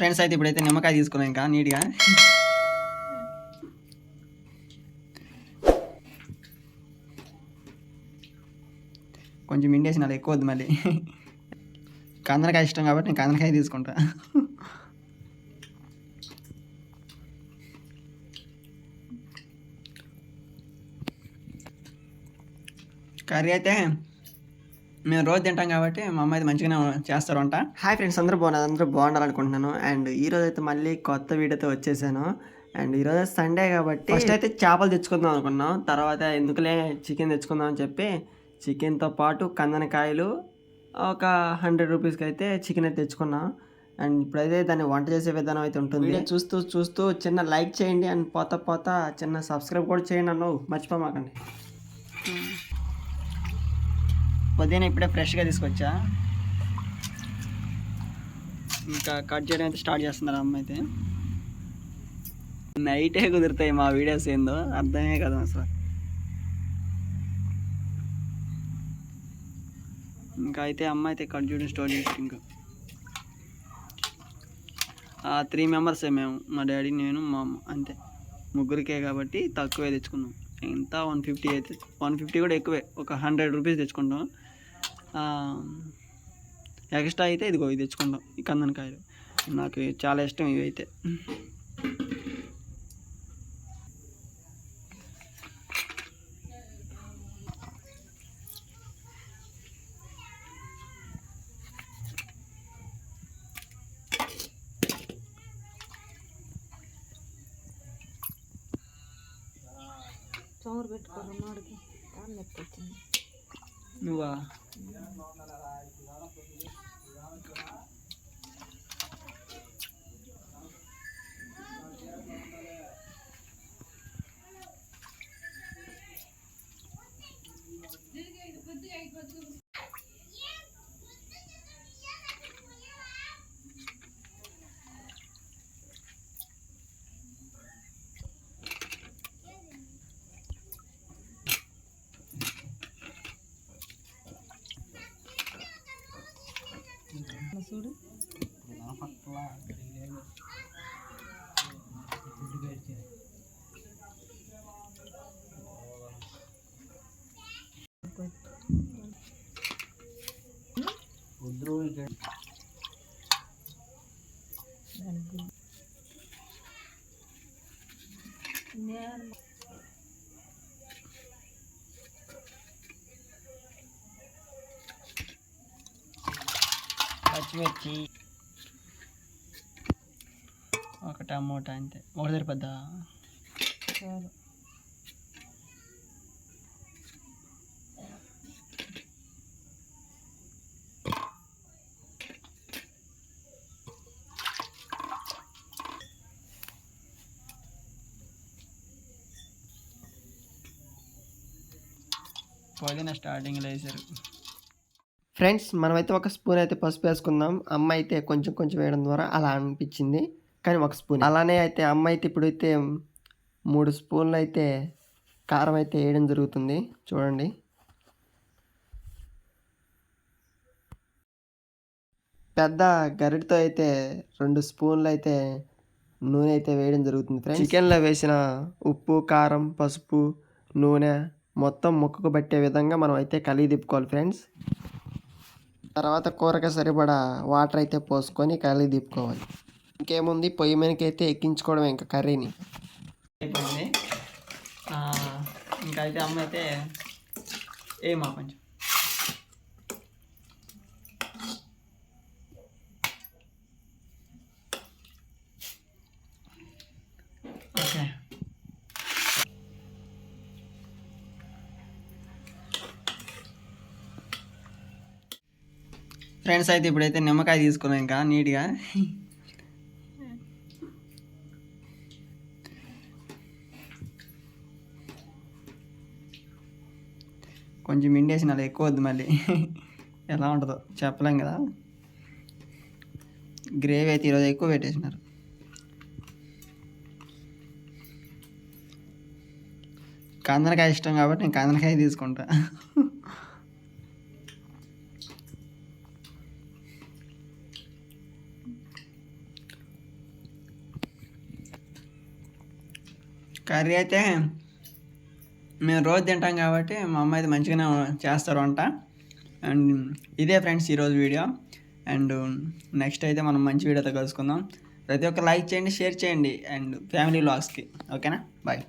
Friends అయితే ఇప్పుడైతే నిమ్మకాయ తీసుకున్నాం ఇంకా నీట్గా. కొంచెం ఇండేసిన అలా ఎక్కువ వద్దు మళ్ళీ. కందనకాయ ఇష్టం కాబట్టి నేను కందనకాయ తీసుకుంటా. కర్రీ అయితే మేము రోజు తింటాం కాబట్టి మా అమ్మ అయితే మంచిగానే చేస్తారు వంట హాయ్ ఫ్రెండ్స్ అందరూ బాగున్నారు. అందరూ బాగుండాలి అనుకుంటున్నాను అండ్ ఈ రోజు అయితే మళ్ళీ కొత్త వీడియోతో వచ్చేసాను. అండ్ ఈరోజు సండే కాబట్టి ఫస్ట్ అయితే చేపలు తెచ్చుకుందాం అనుకున్నాం. తర్వాత ఎందుకులే చికెన్ తెచ్చుకుందాం అని చెప్పి చికెన్తో పాటు కందనకాయలు ఒక హండ్రెడ్ రూపీస్కి అయితే చికెన్ అయితే తెచ్చుకున్నాం. అండ్ ఇప్పుడైతే దాన్ని వంట చేసే విధానం అయితే ఉంటుంది. చూస్తూ చూస్తూ చిన్న లైక్ చేయండి. అండ్ పోత పోత చిన్న సబ్స్క్రైబ్ కూడా చేయండి అన్నావు. మర్చిపోమాకండి. ఉదయం ఇప్పుడే ఫ్రెష్గా తీసుకొచ్చా. ఇంకా కట్ చేయడం అయితే స్టార్ట్ చేస్తున్నారు అమ్మ అయితే. నైటే కుదురుతాయి మా వీడియోస్ ఏందో అర్థమే కదా అసలు. ఇంకా అయితే అమ్మ అయితే కట్ చేయడం స్టార్ట్ చేసి ఇంకా. త్రీ మెంబర్సే మేము మా డాడీ నేను మా అమ్మ అంతే. ముగ్గురికే కాబట్టి తక్కువే తెచ్చుకున్నాం. ఎంత? వన్ ఫిఫ్టీ అయితే వన్ ఫిఫ్టీ కూడా ఎక్కువే. ఒక హండ్రెడ్ రూపీస్ తెచ్చుకుంటాం. ఎక్స్ట్రా అయితే ఇదిగో ఇది తెచ్చుకుంటాం ఈ కందనకాయలు. నాకు చాలా ఇష్టం ఇవి అయితే. చౌరు పెట్టుకోరు మాడికి దాన్ని ఎత్తుకొచ్చింది నువ్వా? చూడు నేను పచ్చిమిర్చి. ఒక టమోటా అంతే. ఒకటి సరిపోద్దా? చాలు పుదీనా స్టార్టింగ్లో వేసారు ఫ్రెండ్స్ మనమైతే ఒక స్పూన్ అయితే పసుపు వేసుకుందాం. అమ్మ అయితే కొంచెం కొంచెం వేయడం ద్వారా అలా అనిపించింది. కానీ ఒక స్పూన్. అలానే అయితే అమ్మ అయితే ఇప్పుడైతే మూడు స్పూన్లు అయితే కారం అయితే వేయడం జరుగుతుంది. చూడండి. పెద్ద గరిటతో అయితే రెండు స్పూన్లు అయితే నూనె అయితే వేయడం జరుగుతుంది ఫ్రెండ్స్ చికెన్లో వేసిన ఉప్పు కారం పసుపు నూనె మొత్తం ముక్కకు పట్టే విధంగా మనం అయితే కలిగి తిప్పుకోవాలి ఫ్రెండ్స్ తర్వాత కూరకి సరిపడా వాటర్ అయితే పోసుకొని కలిగి తిప్పుకోవాలి. ఇంకేముంది? పొయ్యి మీదకి అయితే ఎక్కించుకోవడం ఇంకా కర్రీని. అయిపోయింది. ఇంకా అయితే అమ్మ అయితే ఏమా కొంచెం. ఫ్రెండ్స్ అయితే ఇప్పుడైతే నిమ్మకాయ తీసుకున్నాం ఇంకా నీట్గా. కొంచెం ఇండేసిన అలా ఎక్కువ వద్దు మళ్ళీ. ఎలా ఉంటుందో చెప్పలేం కదా. గ్రేవీ అయితే ఈరోజు ఎక్కువ పెట్టేసినారు. కందనకాయ ఇష్టం కాబట్టి నేను కందనకాయ తీసుకుంటా. కర్రీ అయితే మేము రోజు తింటాం కాబట్టి మా అమ్మ అయితే మంచిగానే చేస్తారు వంట అండ్ ఇదే ఫ్రెండ్స్ ఈరోజు వీడియో. అండ్ నెక్స్ట్ అయితే మనం మంచి వీడియోతో కలుసుకుందాం. ప్రతి ఒక్క లైక్ చేయండి షేర్ చేయండి. అండ్ ఫ్యామిలీ వ్లాగ్స్కి ఓకేనా? బాయ్.